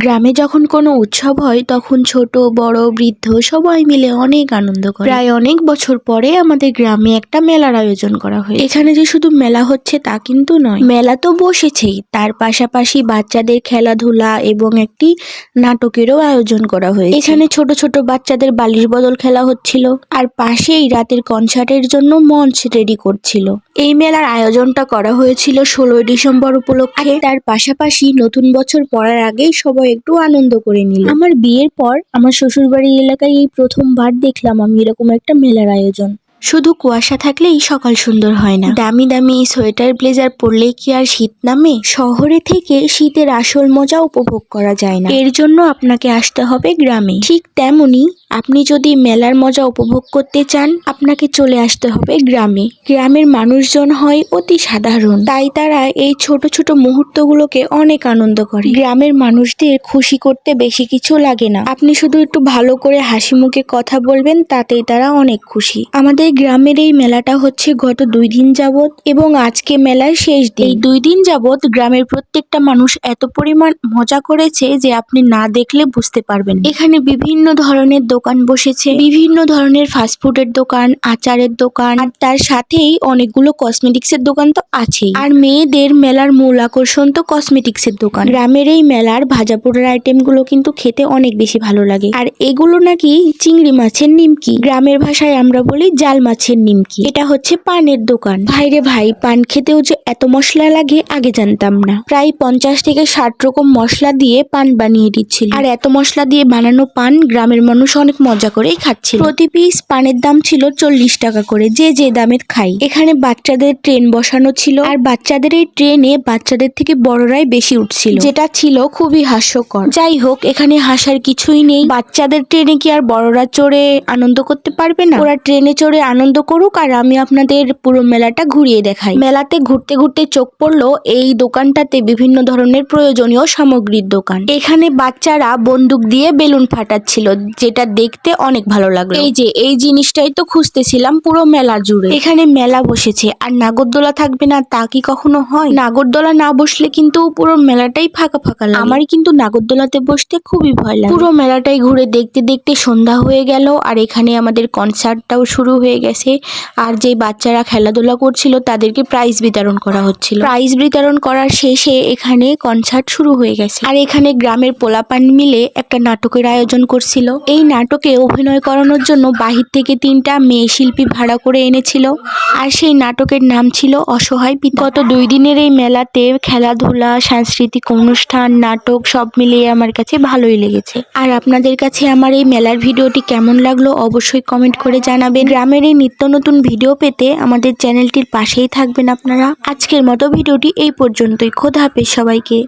গ্রামে যখন কোনো উৎসব হয়, তখন ছোট, বড়, বৃদ্ধ সবাই মিলে অনেক আনন্দ করে। প্রায় অনেক বছর পরে আমাদের গ্রামে একটা মেলার আয়োজন করা হয় এখানে যে শুধু মেলা হচ্ছে তা কিন্তু নয়। মেলা তো বসেছেই। তার পাশাপাশি বাচ্চাদের খেলাধুলা এবং একটি নাটকেরও আয়োজন করা হয়েছে। এখানে ছোট ছোট বাচ্চাদের বালিশ বদল খেলা হচ্ছিল। আর পাশেই রাতের কনসার্টের জন্য মঞ্চ রেডি করছিল। এই মেলার আয়োজনটা করা হয়েছিল ষোলোই ডিসেম্বর উপলক্ষে। তার পাশাপাশি নতুন বছর পড়ার আগেই সবাই একটু আনন্দ করে নিল। আমার বিয়ের পর আমার শ্বশুরবাড়ি এলাকায় এই প্রথমবার দেখলাম আমি এরকম একটা মেলার আয়োজন। শুধু কুয়াশা থাকলেই সকাল সুন্দর হয় না। দামি দামি সোয়েটার, ব্লেজার পরলেই কি আর শীত নামে? শহরে থেকে শীতের আসল মজা উপভোগ করা যায় না। এর জন্য আপনাকে আসতে হবে গ্রামে। ঠিক তেমনি আপনি যদি মেলার মজা উপভোগ করতে চান, আপনাকে চলে আসতে হবে গ্রামে। গ্রামের মানুষজন হয় অতি সাধারণ। তাই তারা এই ছোট ছোট মুহূর্তগুলোকে অনেক আনন্দ করে। গ্রামের মানুষদের খুশি করতে বেশি কিছু লাগে না। আপনি শুধু একটু ভালো করে হাসি মুখে কথা বলবেন, তাতেই তারা অনেক খুশি। আমাদের গ্রামের এই মেলাটা হচ্ছে গত দুই দিন যাবৎ এবং আজকে মেলার শেষ দিন। এই দুই দিন যাবৎ গ্রামের প্রত্যেকটা মানুষ এত পরিমাণ মজা করেছে যে আপনি না দেখলে বুঝতে পারবেন এখানে বিভিন্ন ধরনের দোকান বসেছে, বিভিন্ন ধরনের ফাস্টফুডের দোকান, আচারের দোকান, আর তার সাথেই অনেকগুলো কসমেটিক্সের দোকান তো আছেই। আর মেয়েদের মেলার মূল আকর্ষণ তো কসমেটিক্সের দোকান। গ্রামের এই মেলার ভাজা পোড়ার আইটেমগুলো কিন্তু খেতে অনেক বেশি ভালো লাগে। আর এগুলো নাকি চিংড়ি মাছের নিমকি। গ্রামের ভাষায় আমরা বলি জাল মাছের নিমকি। এটা হচ্ছে পানের দোকান। ভাইরে ভাই, পান খেতেও যে এত মশলা লাগে, আগে জানতাম না। প্রায় পঞ্চাশ থেকে ষাট রকম মশলা দিয়ে পান বানিয়ে দিচ্ছিল আর এত মশলা দিয়ে বানানো পান গ্রামের মানুষ অনেক মজা করেই খাচ্ছিল। প্রতি পিস পানের দাম ছিল চল্লিশ টাকা করে, যে যে দামের খাই। এখানে বাচ্চাদের ট্রেন বসানো ছিল, আর বাচ্চাদের এই ট্রেনে বাচ্চাদের থেকে বড়রাই বেশি উঠছিল। যেটা ছিল খুবই হাস্যকর। যাই হোক, এখানে হাসার কিছুই নেই। বাচ্চাদের ট্রেনে কি আর বড়রা চড়ে আনন্দ করতে পারবে না? ওরা ট্রেনে চড়ে আনন্দ করুক আর আমি আপনাদের পুরো মেলাটা ঘুরিয়ে দেখাই। মেলাতে ঘুরতে ঘুরতে চোখ পড়ল এই দোকানটাতে বিভিন্ন ধরনের প্রয়োজনীয় সামগ্রীর দোকান। এখানে বাচ্চারা বন্দুক দিয়ে বেলুন ফাটাচ্ছিল, যেটা দেখতে অনেক ভালো লাগল। এই যে, এই জিনিসটাই তো খুঁজতেছিলাম পুরো মেলা জুড়ে। এখানে মেলা বসেছে, আর নাগরদোলা থাকবে না তা কি কখনো হয়? নাগরদোলা না বসলে কিন্তু পুরো মেলাটাই ফাঁকা ফাঁকা লাগে। আমার কিন্তু নাগরদোলাতে বসতে খুবই ভয় লাগে। পুরো মেলাটাই ঘুরে দেখতে দেখতে সন্ধ্যা হয়ে গেল, আর এখানে আমাদের কনসার্টটাও শুরু হয়ে গেছে। আর যে বাচ্চারা খেলাধুলা করছিল, তাদেরকে প্রাইজ বিতরণ করা হচ্ছিল। প্রাইজ বিতরণ করার শেষে এখানে কনসার্ট শুরু হয়ে গেছে। আর এখানে গ্রামের পোলাপান মিলে একটা নাটকের আয়োজন করছিল। এই নাটকে অভিনয় করানোর জন্য বাহির থেকে তিনটা মেয়ে শিল্পী ভাড়া করে এনেছিল। আর সেই নাটকের নাম ছিল অসহায় গত দুই দিনের এই মেলাতে খেলাধুলা, সাংস্কৃতিক অনুষ্ঠান, নাটক সব মিলিয়ে আমার কাছে ভালোই লেগেছে। আর আপনাদের কাছে আমার এই মেলার ভিডিওটি কেমন লাগল অবশ্যই কমেন্ট করে জানাবেন। গ্রামের এই নিত্য নতুন ভিডিও পেতে আমাদের চ্যানেলটির পাশেই থাকবেন আপনারা। আজকের মতো ভিডিওটি এই পর্যন্তই। খোদা হাফেজ সবাইকে।